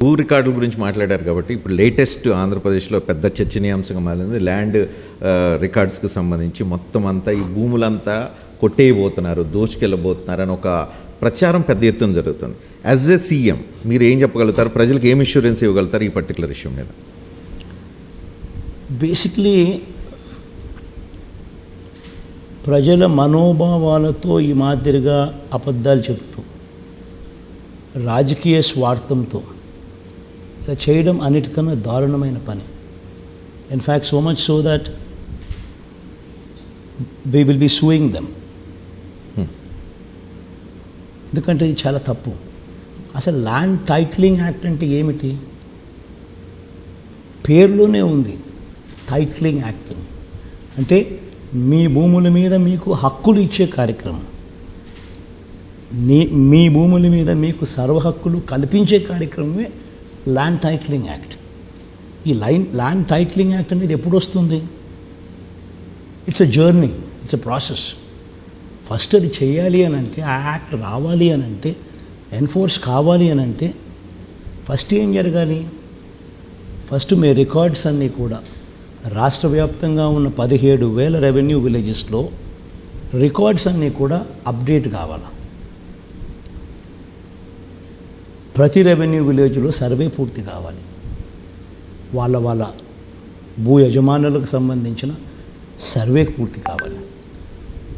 భూ రికార్డుల గురించి మాట్లాడారు కాబట్టి ఇప్పుడు లేటెస్ట్ ఆంధ్రప్రదేశ్లో పెద్ద చర్చనీయాంశంగా మారింది. ల్యాండ్ రికార్డ్స్కి సంబంధించి మొత్తం అంతా ఈ భూములంతా కొట్టేయబోతున్నారు దోచుకెళ్ళబోతున్నారు అని ఒక ప్రచారం పెద్ద ఎత్తున జరుగుతుంది. యాజ్ ఎ సీఎం మీరు ఏం చెప్పగలుగుతారు? ప్రజలకు ఏం ఇన్సూరెన్స్ ఇవ్వగలుగుతారు ఈ పర్టికులర్ ఇష్యూ మీద? బేసిక్లీ ప్రజల మనోభావాలతో ఈ మాదిరిగా అబద్ధాలు చెబుతూ రాజకీయ స్వార్థంతో చేయడం అన్నిటికన్నా దారుణమైన పని. In fact so much so that we will be suing them ఎందుకంటే ఇది చాలా తప్పు. అసలు ల్యాండ్ టైటిలింగ్ యాక్ట్ అంటే ఏమిటి? పేరులోనే ఉంది టైటిలింగ్ యాక్ట్. అంటే మీ భూముల మీద మీకు హక్కులు ఇచ్చే కార్యక్రమం. మీ భూముల మీద మీకు సర్వ హక్కులు కల్పించే కార్యక్రమమే ల్యాండ్ టైటిలింగ్ యాక్ట్ ఈ లైన్ ల్యాండ్ టైటిలింగ్ యాక్ట్ అనేది ఎప్పుడు వస్తుంది? It's a journey it's a process first అది చేయాలి అని అంటే ఆ యాక్ట్ రావాలి అని అంటే ఎన్ఫోర్స్ కావాలి అని అంటే ఫస్ట్ ఏం జరగాలి? ఫస్ట్ మీ రికార్డ్స్ అన్నీ కూడా రాష్ట్ర వ్యాప్తంగా ఉన్న పదిహేడు వేల రెవెన్యూ విలేజెస్లో రికార్డ్స్ అన్నీ కూడా అప్డేట్ కావాలి? ప్రతి రెవెన్యూ విలేజ్లో సర్వే పూర్తి కావాలి. వాళ్ళ వాళ్ళ భూ యజమానులకు సంబంధించిన సర్వే పూర్తి కావాలి.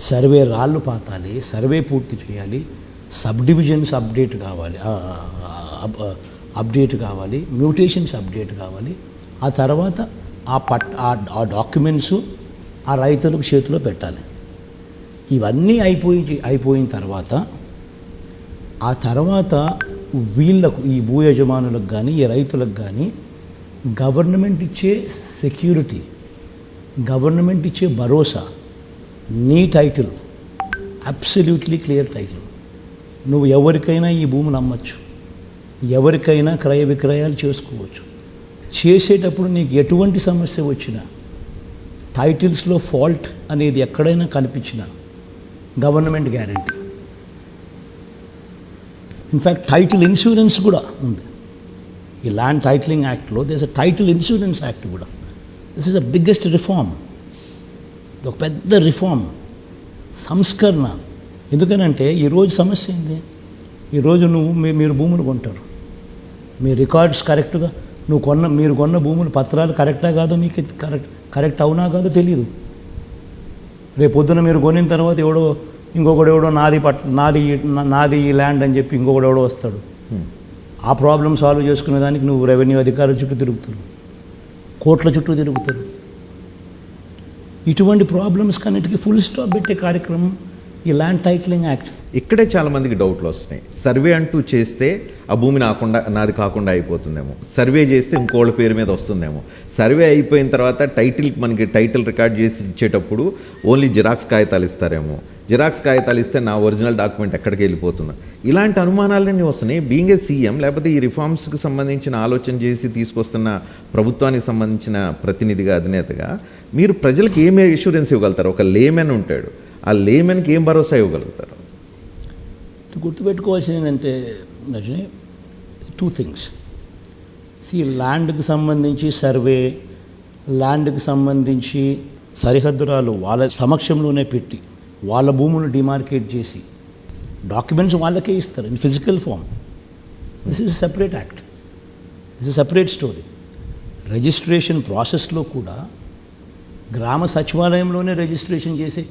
సర్వే రాళ్ళు పాతాలి సర్వే పూర్తి చేయాలి. సబ్ డివిజన్స్ అప్డేట్ కావాలి. అప్- అప్డేట్ కావాలి. మ్యూటేషన్స్ అప్డేట్ కావాలి. ఆ తర్వాత ఆ పట్ ఆ- ఆ డాక్యుమెంట్స్ ఆ రైతులకు చేతిలో పెట్టాలి. ఇవన్నీ అయిపోయి అయిపోయిన తర్వాత ఆ తర్వాత వీళ్ళకు ఈ భూ యజమానులకు కానీ ఈ రైతులకు కానీ గవర్నమెంట్ ఇచ్చే సెక్యూరిటీ గవర్నమెంట్ ఇచ్చే భరోసా నీ టైటిల్ అబ్సల్యూట్లీ క్లియర్ టైటిల్ నువ్వు ఎవరికైనా ఈ భూమిని అమ్మచ్చు. ఎవరికైనా క్రయ విక్రయాలు చేసుకోవచ్చు. చేసేటప్పుడు నీకు ఎటువంటి సమస్య వచ్చినా టైటిల్స్లో ఫాల్ట్ అనేది ఎక్కడైనా కనిపించినా government guarantee in fact title insurance కూడా ఉంది. ఈ ల్యాండ్ టైటిలింగ్ యాక్ట్లో there's a title insurance act కూడా. This is a biggest reform ఇది ఒక పెద్ద రిఫార్మ్ సంస్కరణ. ఎందుకనంటే ఈరోజు సమస్య ఏంది? ఈరోజు నువ్వు మీ- మీరు భూములు కొంటారు. మీ రికార్డ్స్ కరెక్ట్గా నువ్వు కొన్న మీరు కొన్న భూములు పత్రాలు కరెక్టా కాదో మీకు కరెక్ట్ కరెక్ట్ అవునా కాదో తెలియదు రేపు పొద్దున మీరు కొనిన తర్వాత ఎవడో ఇంకొకడు ఎవడో నాది పట్ నాది నాది ఈ ల్యాండ్ అని చెప్పి ఇంకొకడు ఎవడో వస్తాడు. ఆ ప్రాబ్లం సాల్వ్ చేసుకునే దానికి నువ్వు రెవెన్యూ అధికారుల చుట్టూ తిరుగుతారు కోట్ల చుట్టూ తిరుగుతారు ఇటువంటి ప్రాబ్లమ్స్ కన్నిటికీ ఫుల్ స్టాప్ పెట్టే కార్యక్రమం ఈ ల్యాండ్ టైటిలింగ్ యాక్ట్ ఇక్కడే చాలా మందికి డౌట్లు వస్తున్నాయి. సర్వే అంటూ చేస్తే ఆ భూమి నాకుండా నాది కాకుండా అయిపోతుందేమో. సర్వే చేస్తే ఇంకోళ్ళ పేరు మీద వస్తుందేమో. సర్వే అయిపోయిన తర్వాత టైటిల్ మనకి టైటిల్ రికార్డ్ చేసి ఇచ్చేటప్పుడు ఓన్లీ జిరాక్స్ కాగితాలు ఇస్తారేమో. జిరాక్స్ కాగితాలు ఇస్తే నా ఒరిజినల్ డాక్యుమెంట్ ఎక్కడికి వెళ్ళిపోతుందో? ఇలాంటి అనుమానాలన్నీ వస్తున్నాయి. బీయింగ్ ఏ సీఎం లేకపోతే ఈ రిఫార్మ్స్కి సంబంధించిన ఆలోచన చేసి తీసుకొస్తున్న ప్రభుత్వానికి సంబంధించిన ప్రతినిధిగా అధినేతగా మీరు ప్రజలకు ఏమే ఇన్సూరెన్స్ ఇవ్వగలుగుతారు? ఒక లేమెన్ ఉంటాడు. ఆ లేమెన్కి ఏం భరోసా ఇవ్వగలుగుతారు? గుర్తుపెట్టుకోవాల్సింది ఏంటంటే రజని టూ థింగ్స్ సి ల్యాండ్కి సంబంధించి సర్వే ల్యాండ్కి సంబంధించి సరిహద్దురాలు వాళ్ళ సమక్షంలోనే పెట్టి వాళ్ళ భూములు డిమార్కేట్ చేసి డాక్యుమెంట్స్ వాళ్ళకే ఇస్తారు in physical form. This is separate act this is separate story registration ప్రాసెస్లో కూడా గ్రామ సచివాలయంలోనే రిజిస్ట్రేషన్ చేసి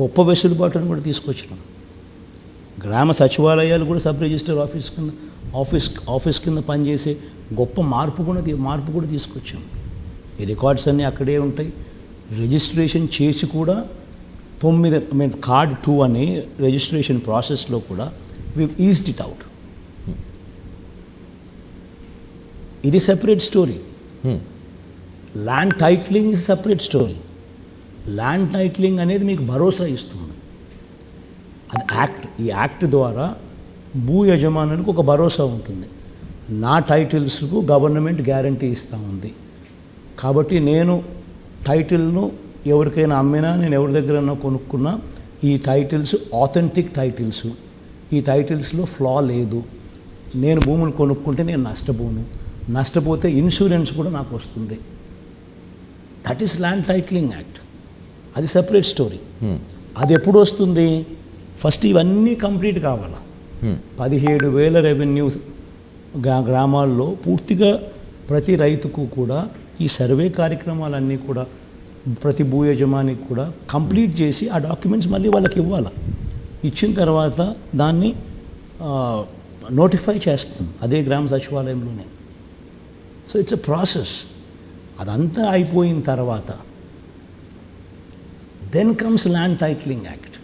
గొప్ప వెసులుబాటును కూడా తీసుకొచ్చినాం. గ్రామ సచివాలయాలు కూడా సబ్ రిజిస్టర్ ఆఫీస్ కింద ఆఫీస్ ఆఫీస్ కింద పనిచేసే గొప్ప మార్పు కూడా మార్పు కూడా తీసుకొచ్చాం ఈ రికార్డ్స్ అన్నీ అక్కడే ఉంటాయి. రిజిస్ట్రేషన్ చేసి కూడా తొమ్మిది ఐ మీన్ కార్డ్ టూ అని రిజిస్ట్రేషన్ ప్రాసెస్లో కూడా వి ఈజ్డ్ ఇట్ అవుట్ ఇది separate story. Land titling is separate story land titling అనేది మీకు భరోసా ఇస్తుంది. అది యాక్ట్ ఈ యాక్ట్ ద్వారా భూ యజమానులకు ఒక భరోసా ఉంటుంది. నా టైటిల్స్కు గవర్నమెంట్ గ్యారంటీ ఇస్తూ ఉంది. కాబట్టి నేను టైటిల్ను ఎవరికైనా అమ్మినా నేను ఎవరి దగ్గరైనా కొనుక్కున్నా ఈ టైటిల్స్ ఆథెంటిక్ టైటిల్స్. ఈ టైటిల్స్లో ఫ్లా లేదు. నేను భూములు కొనుక్కుంటే నేను నష్టపోను. నష్టపోతే ఇన్సూరెన్స్ కూడా నాకు వస్తుంది. That is land titling act. అది సెపరేట్ స్టోరీ హ్మ్. అది ఎప్పుడు వస్తుంది? ఫస్ట్ ఇవన్నీ కంప్లీట్ కావాలా? హ్మ్. పదిహేడు వేల రెవెన్యూ గ్రా గ్రామాల్లో పూర్తిగా ప్రతి రైతుకు కూడా ఈ సర్వే కార్యక్రమాలన్నీ కూడా ప్రతి భూ యజమానికి కూడా కంప్లీట్ చేసి ఆ డాక్యుమెంట్స్ మళ్ళీ వాళ్ళకి ఇవ్వాలి? ఇచ్చిన తర్వాత దాన్ని నోటిఫై చేస్తాం. అదే గ్రామ సచివాలయంలోనే. సో ఇట్స్ ఎ ప్రాసెస్ అదంతా అయిపోయిన తర్వాత then comes land titling act.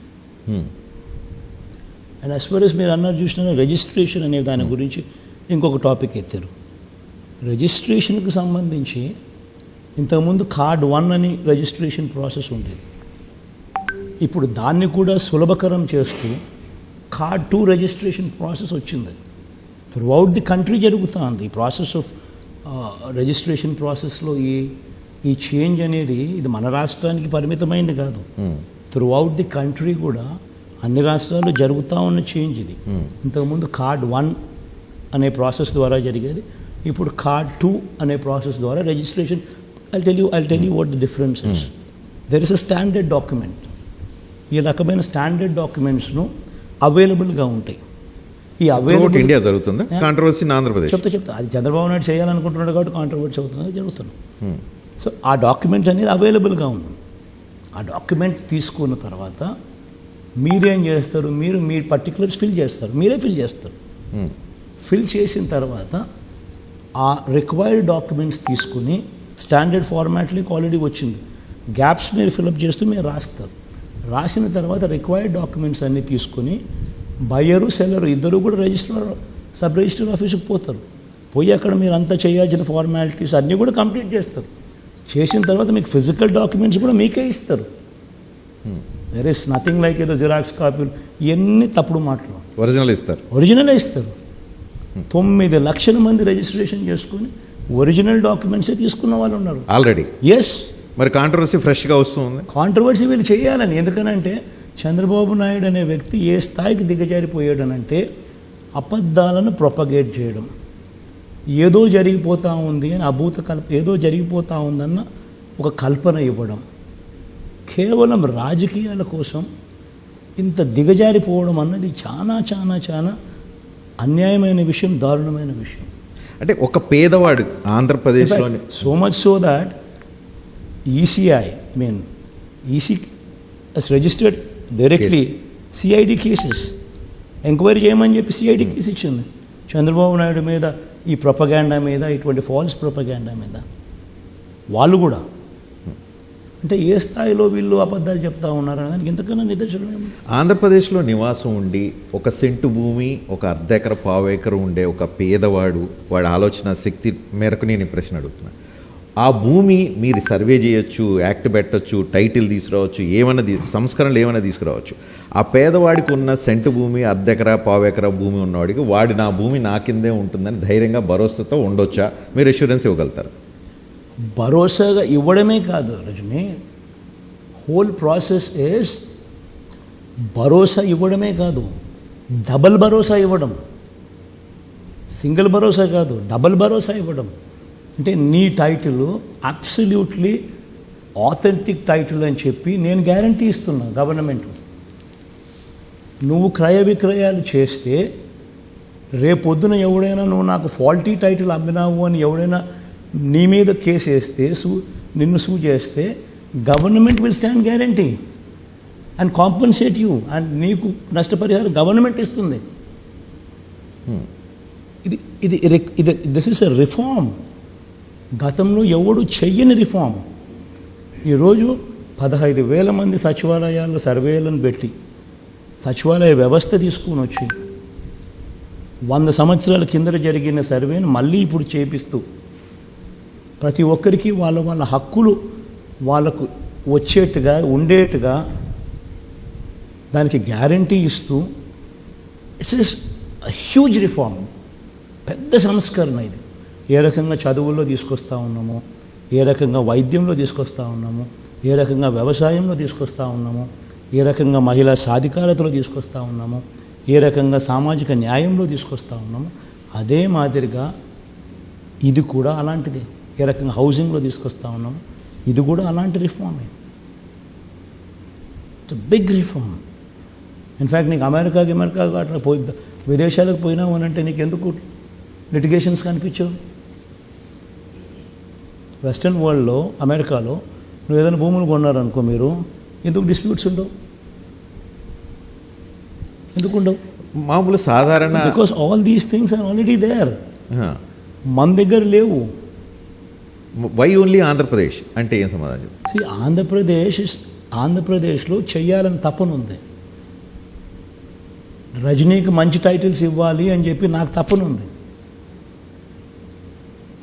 And as far as మీరు అన్నారు చూసిన రిజిస్ట్రేషన్ అనే దాని గురించి ఇంకొక టాపిక్ ఎత్తారు. రిజిస్ట్రేషన్కి సంబంధించి ఇంతకుముందు కార్డ్ వన్ అని రిజిస్ట్రేషన్ ప్రాసెస్ ఉండేది. ఇప్పుడు దాన్ని కూడా సులభకరం చేస్తూ కార్డ్ టూ రిజిస్ట్రేషన్ ప్రాసెస్ వచ్చింది. త్రూ అవుట్ ది కంట్రీ జరుగుతుంది ఈ ప్రాసెస్ ఆఫ్ రిజిస్ట్రేషన్ ప్రాసెస్లో ఈ ఈ చేంజ్ అనేది ఇది మన రాష్ట్రానికి పరిమితమైంది కాదు. హ్మ్. త్రూ అవుట్ ది కంట్రీ కూడా అన్ని రాష్ట్రాల్లో జరుగుతూ ఉన్న చేంజ్ ఇది. Hmm. ఇంతకుముందు కార్డ్ వన్ అనే ప్రాసెస్ ద్వారా జరిగేది. ఇప్పుడు కార్డ్ టూ అనే ప్రాసెస్ ద్వారా registration I tell you I tell you what the differences there is a standard document ఈ రకమైన స్టాండర్డ్ డాక్యుమెంట్స్ను అవైలబుల్గా ఉంటాయి. ఈ త్రూఅవుట్ అవైలబుల్ ఇండియా జరుగుతుందా? కాంట్రవర్సీ ఆంధ్రప్రదేశ్ చెప్తా చెప్తా. అది చంద్రబాబు నాయుడు చేయాలనుకుంటున్నాడు కాబట్టి కాంట్రవర్సీ అవుతుంది జరుగుతుంది. సో ఆ డాక్యుమెంట్ అనేది అవైలబుల్గా ఉంది. ఆ డాక్యుమెంట్ తీసుకున్న తర్వాత మీరేం చేస్తారు? మీరు మీ పర్టికులర్స్ ఫిల్ చేస్తారు. మీరే ఫిల్ చేస్తారు. ఫిల్ చేసిన తర్వాత ఆ రిక్వైర్డ్ డాక్యుమెంట్స్ తీసుకుని స్టాండర్డ్ ఫార్మాట్లోకి ఆల్రెడీ వచ్చింది. గ్యాప్స్ మీరు ఫిలప్ చేస్తూ మీరు రాస్తారు. రాసిన తర్వాత రిక్వైర్డ్ డాక్యుమెంట్స్ అన్నీ తీసుకుని బయ్యరు సెల్లరు ఇద్దరు కూడా రిజిస్టర్ సబ్ రిజిస్టర్ ఆఫీస్కి పోతారు. పోయి అక్కడ మీరు అంతా చేయాల్సిన ఫార్మాలిటీస్ అన్నీ కూడా కంప్లీట్ చేస్తారు. చేసిన తర్వాత మీకు ఫిజికల్ డాక్యుమెంట్స్ కూడా మీకే ఇస్తారు. దెర్ ఇస్ నథింగ్ లైక్ ఏదో జిరాక్స్ కాపీలు ఇవన్నీ తప్పుడు మాటలు. ఒరిజినల్ ఇస్తారు. ఒరిజినలే ఇస్తారు. తొమ్మిది లక్షల మంది రిజిస్ట్రేషన్ చేసుకొని ఒరిజినల్ డాక్యుమెంట్సే తీసుకున్న వాళ్ళు ఉన్నారు. ఆల్రెడీ ఎస్ మరి కాంట్రవర్సీ ఫ్రెష్గా వస్తుంది కాంట్రవర్సీ వీళ్ళు చేయాలని. ఎందుకనంటే చంద్రబాబు నాయుడు అనే వ్యక్తి ఏ స్థాయికి దిగజారిపోయాడనంటే అబద్ధాలను ప్రొపగేట్ చేయడం. ఏదో జరిగిపోతూ ఉంది అని అభూత కల్ప ఏదో జరిగిపోతూ ఉందన్న ఒక కల్పన ఇవ్వడం. కేవలం రాజకీయాల కోసం ఇంత దిగజారిపోవడం అన్నది చాలా చాలా చాలా అన్యాయమైన విషయం దారుణమైన విషయం. అంటే ఒక పేదవాడు ఆంధ్రప్రదేశ్లోని so much so that EC I mean EC registered directly CID cases enquiry చేయమని చెప్పి సిఐడి కేసు ఇచ్చింది. చంద్రబాబు నాయుడు మీద ఈ ప్రొపగాండా మీద ఇటువంటి ఫాల్స్ ప్రొపగాండా మీద. వాళ్ళు కూడా. అంటే ఏ స్థాయిలో వీళ్ళు అబద్ధాలు చెప్తా ఉన్నారు దానికి ఇంతకన్నా నిదర్శనం ఆంధ్రప్రదేశ్లో నివాసం ఉండి ఒక సెంటు భూమి ఒక అర్ధ ఎకర పావు ఎకర ఉండే ఒక పేదవాడు వాడి ఆలోచన శక్తి మేరకు నేను ఈ ప్రశ్న అడుగుతున్నాను ఆ భూమి మీరు సర్వే చేయొచ్చు యాక్ట్ పెట్టొచ్చు టైటిల్ తీసుకురావచ్చు ఏమైనా తీ- సంస్కరణలు ఏమైనా తీసుకురావచ్చు. ఆ పేదవాడికి ఉన్న సెంటు భూమి అర్ధెకరా పావెకరా పావు భూమి ఉన్నవాడికి వాడి నా భూమి నా కిందే ఉంటుందని ధైర్యంగా భరోసాతో ఉండొచ్చా? మీరు అష్యూరెన్స్ ఇవ్వగలుగుతారు? భరోసాగా ఇవ్వడమే కాదు రజని. హోల్ ప్రాసెస్ ఇస్ భరోసా ఇవ్వడమే కాదు. డబల్ భరోసా ఇవ్వడం. సింగిల్ భరోసా కాదు డబల్ భరోసా ఇవ్వడం. అంటే నీ టైటిల్ అబ్సల్యూట్లీ ఆథెంటిక్ టైటిల్ అని చెప్పి నేను గ్యారంటీ ఇస్తున్నా గవర్నమెంట్ నువ్వు క్రయ విక్రయాలు చేస్తే రేపొద్దున ఎవడైనా నువ్వు నాకు ఫాల్టీ టైటిల్ అమ్మినావు అని ఎవడైనా నీ మీద కేసు వేస్తే సూ నిన్ను సూ చేస్తే government will stand guarantee and compensate you and నీకు నష్టపరిహారం గవర్నమెంట్ ఇస్తుంది. ఇది ఇది రిక్- ఇది దిస్ ఇస్ ఎ రిఫార్మ్ గతంలో ఎవడు చెయ్యని రిఫార్మ్ ఈరోజు పదహైదు వేల మంది సచివాలయాల్లో సర్వేలను పెట్టి సచివాలయ వ్యవస్థ తీసుకుని వచ్చి వంద సంవత్సరాల కింద జరిగిన సర్వేను మళ్ళీ ఇప్పుడు చేపిస్తూ ప్రతి ఒక్కరికి వాళ్ళ వాళ్ళ హక్కులు వాళ్ళకు వచ్చేట్టుగా ఉండేట్టుగా దానికి గ్యారంటీ ఇస్తూ ఇట్స్ ఇస్ హ్యూజ్ రిఫార్మ్ పెద్ద సంస్కరణ ఇది. ఏ రకంగా చదువుల్లో తీసుకొస్తా ఉన్నాము ఏ రకంగా వైద్యంలో తీసుకొస్తా ఉన్నాము ఏ రకంగా వ్యవసాయంలో తీసుకొస్తా ఉన్నాము ఏ రకంగా మహిళా సాధికారతలో తీసుకొస్తా ఉన్నాము ఏ రకంగా సామాజిక న్యాయంలో తీసుకొస్తా ఉన్నాము అదే మాదిరిగా ఇది కూడా అలాంటిదే. ఏ రకంగా హౌసింగ్లో తీసుకొస్తా ఉన్నాము ఇది కూడా అలాంటి రిఫార్మే. It's big reform in fact నీకు అమెరికాకి అమెరికాకి అట్లా పోయి విదేశాలకు పోయినావు అని అంటే నీకు ఎందుకు లిటిగేషన్స్ కనిపించవు? వెస్ట్రన్ వరల్డ్లో అమెరికాలో నువ్వు ఏదైనా భూములు కొన్నారనుకో మీరు ఎందుకు డిస్ప్యూట్స్ ఉండవు? ఎందుకు ఉండవు? మామూలు సాధారణ because all these things are already there మన దగ్గర లేవు. వై ఓన్లీ ఆంధ్రప్రదేశ్ అంటే ఏం సమాధానం? See, ఆంధ్రప్రదేశ్ ఆంధ్రప్రదేశ్లో చెయ్యాలని తపన ఉంది. రజనీకి మంచి టైటిల్స్ ఇవ్వాలి అని చెప్పి నాకు తపన ఉంది.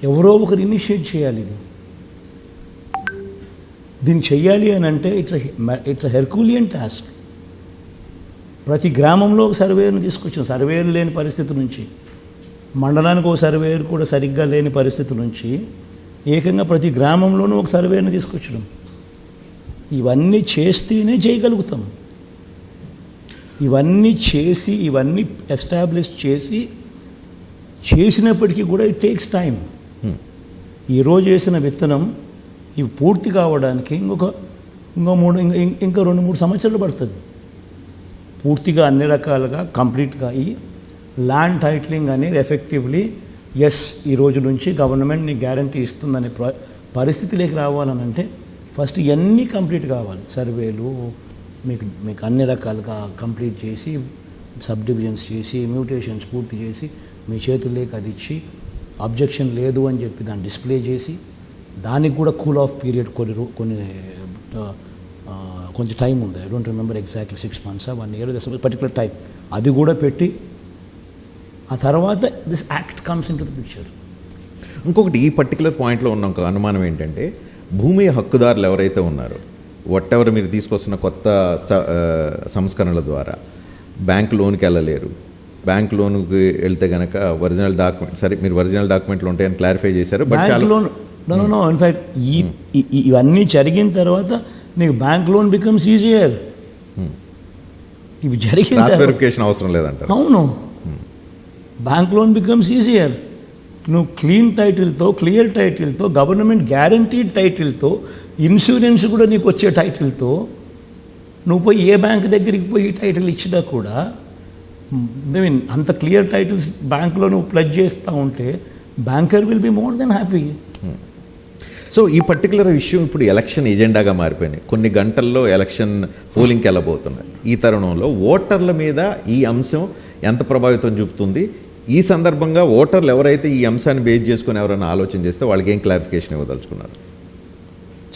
ఎవరో ఒకరు ఇనిషియేట్ చేయాలి ఇది. దీన్ని చెయ్యాలి అని అంటే it's it's a herculean task ప్రతి గ్రామంలో ఒక సర్వేయర్ని తీసుకొచ్చాం. సర్వేయర్ లేని పరిస్థితి నుంచి మండలానికి ఒక సర్వేయర్ కూడా సరిగ్గా లేని పరిస్థితి నుంచి ఏకంగా ప్రతి గ్రామంలోనూ ఒక సర్వేయర్ని తీసుకొచ్చడం ఇవన్నీ చేస్తేనే చేయగలుగుతాం. ఇవన్నీ చేసి ఇవన్నీ ఎస్టాబ్లిష్ చేసి చేసినప్పటికీ కూడా ఇట్ టేక్స్ టైం. ఈరోజు వేసిన విత్తనం ఇవి పూర్తి కావడానికి ఇంకొక ఇంకో మూడు ఇంకా ఇంకా రెండు మూడు సంవత్సరాలు పడుతుంది. పూర్తిగా అన్ని రకాలుగా కంప్లీట్గా అయ్యి ల్యాండ్ టైటిలింగ్ అనేది ఎఫెక్టివ్లీ ఎస్ ఈ రోజు నుంచి గవర్నమెంట్ నీ గ్యారంటీ ఇస్తుందనే ప్ర పరిస్థితిలోకి రావాలనంటే ఫస్ట్ ఇవన్నీ కంప్లీట్ కావాలి. సర్వేలు మీకు మీకు అన్ని రకాలుగా కంప్లీట్ చేసి సబ్ డివిజన్స్ చేసి మ్యూటేషన్స్ పూర్తి చేసి మీ చేతుల్లోకి అది ఇచ్చి అబ్జెక్షన్ లేదు అని చెప్పి దాన్ని డిస్ప్లే చేసి దానికి కూడా కూల్ ఆఫ్ పీరియడ్ కొన్ని కొన్ని కొంచెం టైం ఉంది. I don't remember exactly six months one year particular time అది కూడా పెట్టి ఆ తర్వాత this act comes into the picture ఇంకొకటి ఈ పర్టికులర్ పాయింట్లో ఉన్న ఒక అనుమానం ఏంటంటే భూమి హక్కుదారులు ఎవరైతే ఉన్నారో వట్ ఎవర్ మీరు తీసుకొస్తున్న కొత్త సంస్కరణల ద్వారా బ్యాంక్ లోన్కి వెళ్ళలేరు. బ్యాంక్ లోన్కి వెళ్తే గనక ఒరిజినల్ డాక్యుమెంట్ సరే మీరు ఒరిజినల్ డాక్యుమెంట్లు ఉంటాయని క్లారిఫై చేశారు but loan no no in fact ఈ ఇవన్నీ జరిగిన తర్వాత నీకు బ్యాంక్ లోన్ బికమ్స్ ఈజియర్ ఇవి జరిగిన వెరిఫికేషన్ అవసరం లేదంటారు. అవును. బ్యాంక్ లోన్ బికమ్స్ ఈజియర్ నువ్వు క్లీన్ టైటిల్తో క్లియర్ టైటిల్తో గవర్నమెంట్ గ్యారంటీడ్ టైటిల్తో ఇన్సూరెన్స్ కూడా నీకు వచ్చే టైటిల్తో నువ్వు పోయి ఏ బ్యాంక్ దగ్గరికి పోయి టైటిల్ ఇచ్చినా కూడా ఐ మీన్ అంత క్లియర్ టైటిల్స్ బ్యాంక్లో నువ్వు ప్లజ్ చేస్తూ ఉంటే banker will be more than happy so ఈ పర్టికులర్ విషయం ఇప్పుడు ఎలక్షన్ ఎజెండాగా మారిపోయింది. కొన్ని గంటల్లో ఎలక్షన్ పోలింగ్కి వెళ్ళబోతున్నాయి ఈ తరుణంలో ఓటర్ల మీద ఈ అంశం ఎంత ప్రభావితం చూపుతుంది? ఈ సందర్భంగా ఓటర్లు ఎవరైతే ఈ అంశాన్ని బేస్ చేసుకుని ఎవరైనా ఆలోచన చేస్తే వాళ్ళకి ఏం క్లారిఫికేషన్ ఇవ్వదలుచుకున్నారు?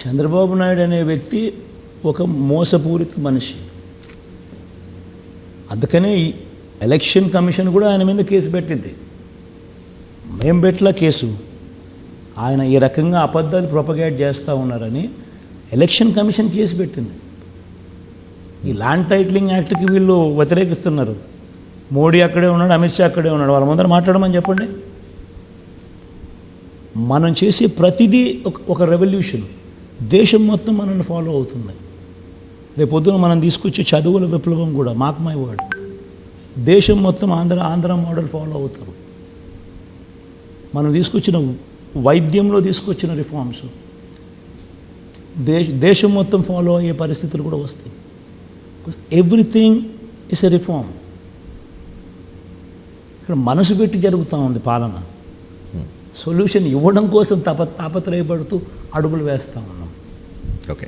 చంద్రబాబు నాయుడు అనే వ్యక్తి ఒక మోసపూరిత మనిషి. అందుకనే ఈ ఎలక్షన్ కమిషన్ కూడా ఆయన మీద కేసు పెట్టింది. మేము పెట్టలా కేసు. ఆయన ఈ రకంగా అబద్ధాలు ప్రొపగేట్ చేస్తూ ఉన్నారని ఎలక్షన్ కమిషన్ కేసు పెట్టింది. ఈ ల్యాండ్ టైటిలింగ్ యాక్ట్కి వీళ్ళు వ్యతిరేకిస్తున్నారు. మోడీ అక్కడే ఉన్నాడు అమిత్ షా అక్కడే ఉన్నాడు వాళ్ళ ముందర మాట్లాడమని చెప్పండి. మనం చేసే ప్రతిదీ ఒక ఒక రెవల్యూషన్ దేశం మొత్తం మనల్ని ఫాలో అవుతుంది. రేపొద్దున మనం తీసుకొచ్చే చదువుల విప్లవం కూడా మాక్ మై వర్డ్ దేశం మొత్తం ఆంధ్ర ఆంధ్ర మోడల్ ఫాలో అవుతారు. మనం తీసుకొచ్చిన వైద్యంలో తీసుకొచ్చిన రిఫార్మ్స్ దేశ దేశం మొత్తం ఫాలో అయ్యే పరిస్థితులు కూడా వస్తాయి. ఎవ్రీథింగ్ ఇస్ ఎ రిఫార్మ్ ఇక్కడ మనసు పెట్టి జరుగుతూ ఉంది పాలన. సొల్యూషన్ ఇవ్వడం కోసం తప తాపత్రయపడుతూ అడుగులు వేస్తూ ఉన్నాం. ఓకే